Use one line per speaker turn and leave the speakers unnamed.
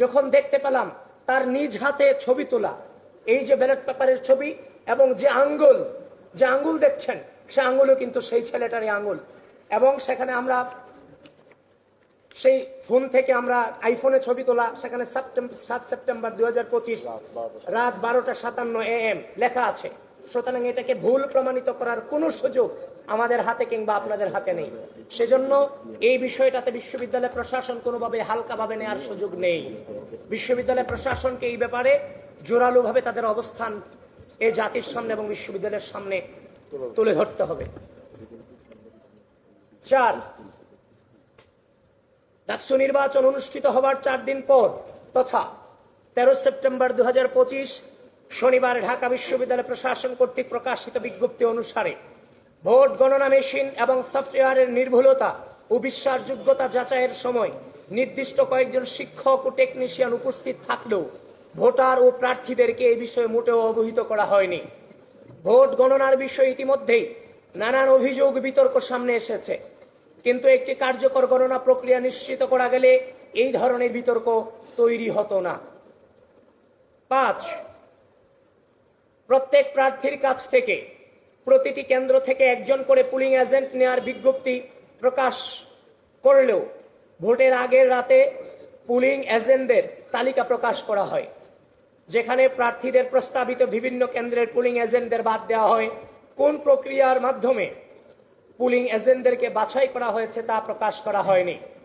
যখন দেখতে পেলাম তার নিজ হাতে ছবি তোলা এই যে ব্যালট পেপারের ছবি এবং যে আঙ্গুল যে আঙ্গুল দেখছেন সে আঙ্গুলও কিন্তু সেই ছেলেটারই আঙ্গুল। এবং সেখানে আমরা সেই ফোন থেকে আমরা আইফোনে ছবি তোলা সেখানে সেপ্টেম্বর সাত সেপ্টেম্বর দুই হাজার পঁচিশ রাত বারোটা সাতান্ন এ এম লেখা আছে। সুতরাং এটাকে ভুল প্রমাণিত করার কোনো সুযোগ আমাদের হাতে কিংবা আপনাদের হাতে নেই। সেজন্য এই বিষয়টাতে বিশ্ববিদ্যালয় প্রশাসন কোনোভাবে হালকাভাবে নেওয়ার সুযোগ নেই। বিশ্ববিদ্যালয় প্রশাসনকে এই ব্যাপারে জোরালোভাবে তাদের অবস্থান এই জাতির সামনে এবং বিশ্ববিদ্যালয়ের সামনে তুলে ধরতে হবে। চার, ডাকসু নির্বাচন অনুষ্ঠিত হবার চার দিন পর তথা তেরো সেপ্টেম্বর দু হাজার পঁচিশ শনিবার ঢাকা বিশ্ববিদ্যালয় প্রশাসন কর্তৃক প্রকাশিত বিজ্ঞপ্তি অনুসারে ভোট গণনা মেশিন এবং সফটওয়্যারের নির্ভুলতা ও বিশ্বাসযোগ্যতা যাচাইয়ের সময় নির্দিষ্ট কয়েকজন শিক্ষক ও টেকনিশিয়ান উপস্থিত থাকলেও ভোটার ও প্রার্থীদেরকে এই বিষয়ে মোটেও অবহিত করা হয়নি। ভোট গণনার বিষয়ে ইতিমধ্যেই নানান অভিযোগ বিতর্ক সামনে এসেছে। কিন্তু একটি কার্যকর গণনা প্রক্রিয়া নিশ্চিত করা গেলে এই ধরনের বিতর্ক তৈরি হতো না। পাঁচ প্রত্যেক প্রার্থীর কাছ থেকে প্রতিটি কেন্দ্র থেকে একজন করে পুলিং এজেন্ট নেওয়ার বিজ্ঞপ্তি প্রকাশ করলেও ভোটের আগের রাতে পুলিং এজেন্টদের তালিকা প্রকাশ করা হয়। যেখানে প্রার্থীদের প্রস্তাবিত বিভিন্ন কেন্দ্রের পুলিং এজেন্টদের বাদ দেওয়া হয়। কোন প্রক্রিয়ার মাধ্যমে পুলিং এজেন্টদেরকে বাছাই করা হয়েছে তা প্রকাশ করা হয়নি।